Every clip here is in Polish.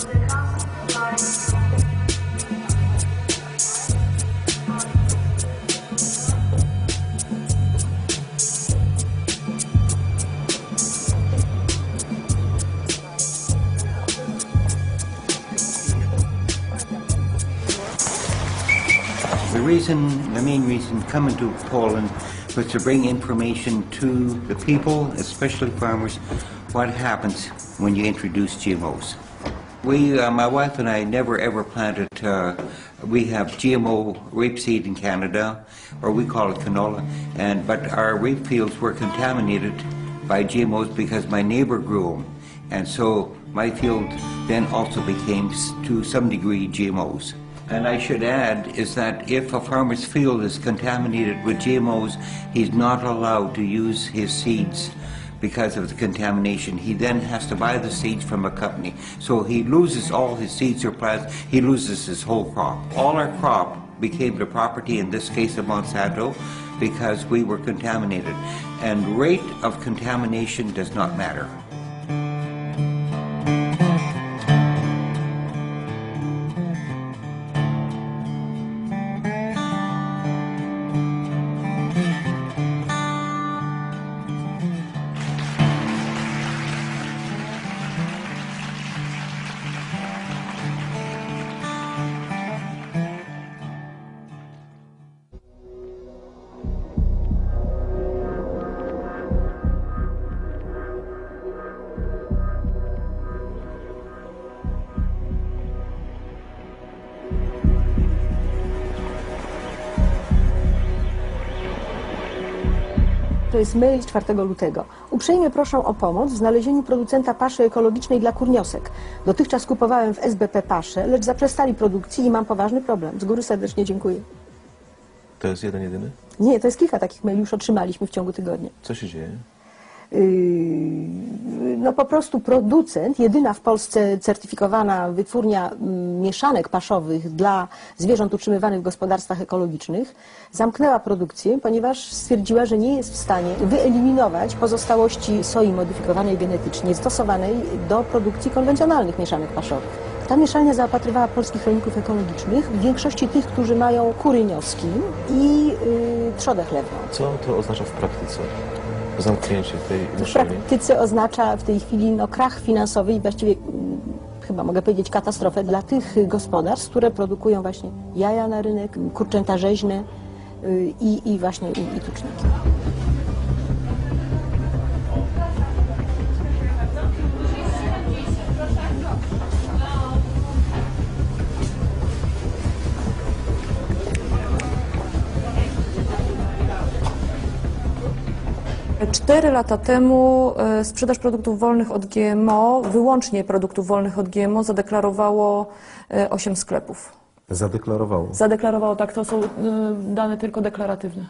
The reason, the main reason coming to Poland was to bring information to the people, especially farmers, what happens when you introduce GMOs. We, uh, my wife and I, never ever planted. Uh, we have GMO rapeseed in Canada, or we call it canola, and but our rape fields were contaminated by GMOs because my neighbor grew them, and so my field then also became, to some degree, GMOs. And I should add is that if a farmer's field is contaminated with GMOs, he's not allowed to use his seeds because of the contamination. He then has to buy the seeds from a company. So he loses all his seed plants, he loses his whole crop. All our crop became the property, in this case of Monsanto, because we were contaminated. And rate of contamination does not matter. To jest mail z 4 lutego. Uprzejmie proszę o pomoc w znalezieniu producenta paszy ekologicznej dla kurniosek. Dotychczas kupowałem w SBP paszę, lecz zaprzestali produkcji i mam poważny problem. Z góry serdecznie dziękuję. To jest jeden, jedyny? Nie, to jest kilka takich maili już otrzymaliśmy w ciągu tygodnia. Co się dzieje? Yy, no po prostu producent, jedyna w Polsce certyfikowana wytwórnia mm, mieszanek paszowych dla zwierząt utrzymywanych w gospodarstwach ekologicznych, zamknęła produkcję, ponieważ stwierdziła, że nie jest w stanie wyeliminować pozostałości soi modyfikowanej genetycznie stosowanej do produkcji konwencjonalnych mieszanek paszowych. Ta mieszalnia zaopatrywała polskich rolników ekologicznych, w większości tych, którzy mają kury nioski i yy, trzodę chlewną. Co to oznacza w praktyce? Zamknięcie tej W praktyce oznacza w tej chwili no, krach finansowy i właściwie mm, chyba mogę powiedzieć katastrofę dla tych gospodarstw, które produkują właśnie jaja na rynek, kurczęta rzeźne y, i, i właśnie i, i tuczniki. Cztery lata temu e, sprzedaż produktów wolnych od GMO, wyłącznie produktów wolnych od GMO, zadeklarowało e, osiem sklepów. Zadeklarowało. Zadeklarowało tak, to są e, dane tylko deklaratywne.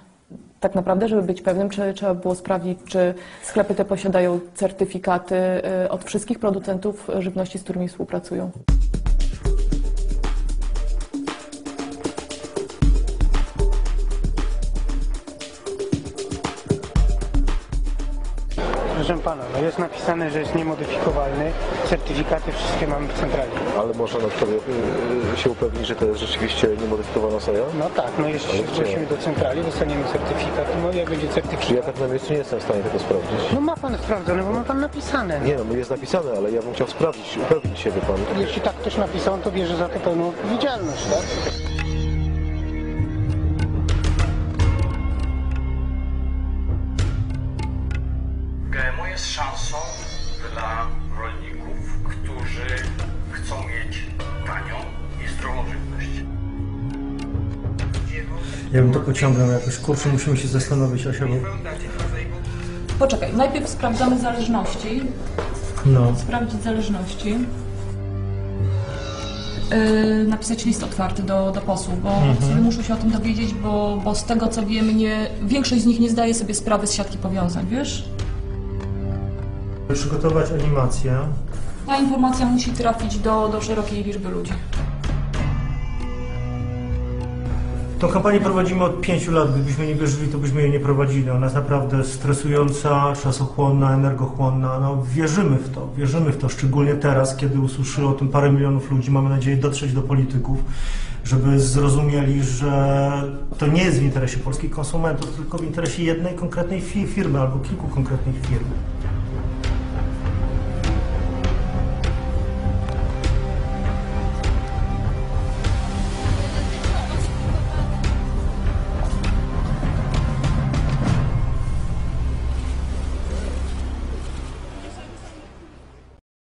Tak naprawdę, żeby być pewnym, czy, trzeba było sprawdzić, czy sklepy te posiadają certyfikaty od wszystkich producentów żywności, z którymi współpracują. Proszę pana, no jest napisane, że jest niemodyfikowalny. Certyfikaty wszystkie mamy w centrali. Ale można na sobie y, się upewnić, że to jest rzeczywiście niemodyfikowana soja? No tak, no jeśli się zgłosimy do centrali, dostaniemy certyfikat, no jak będzie Czy certyfikat? ja tak na miejscu nie jestem w stanie tego sprawdzić? No ma pan sprawdzone, bo ma pan napisane. Nie no, jest napisane, ale ja bym chciał sprawdzić, upewnić się, wie pan. Jeśli tak ktoś napisał, to bierze za to pełną odpowiedzialność, tak? Jest szansą dla rolników, którzy chcą mieć tanią i zdrową żywność. Ja bym to pociągnął jakoś. Kurczę, musimy się zastanowić, Asia, bo... Poczekaj, najpierw sprawdzamy zależności. No. sprawdzić zależności. Yy, napisać list otwarty do, do posłów, bo sobie muszą się o tym dowiedzieć, bo, bo z tego co wiem, nie, większość z nich nie zdaje sobie sprawy z siatki powiązań, wiesz? Przygotować animację. Ta informacja musi trafić do, do szerokiej liczby ludzi. Tą kampanię prowadzimy od pięciu lat. Gdybyśmy nie wierzyli, to byśmy jej nie prowadzili. Ona jest naprawdę stresująca, czasochłonna, energochłonna. No, wierzymy w to, wierzymy w to, szczególnie teraz, kiedy usłyszy o tym parę milionów ludzi. Mamy nadzieję dotrzeć do polityków, żeby zrozumieli, że to nie jest w interesie polskich konsumentów, tylko w interesie jednej konkretnej fi- firmy albo kilku konkretnych firm.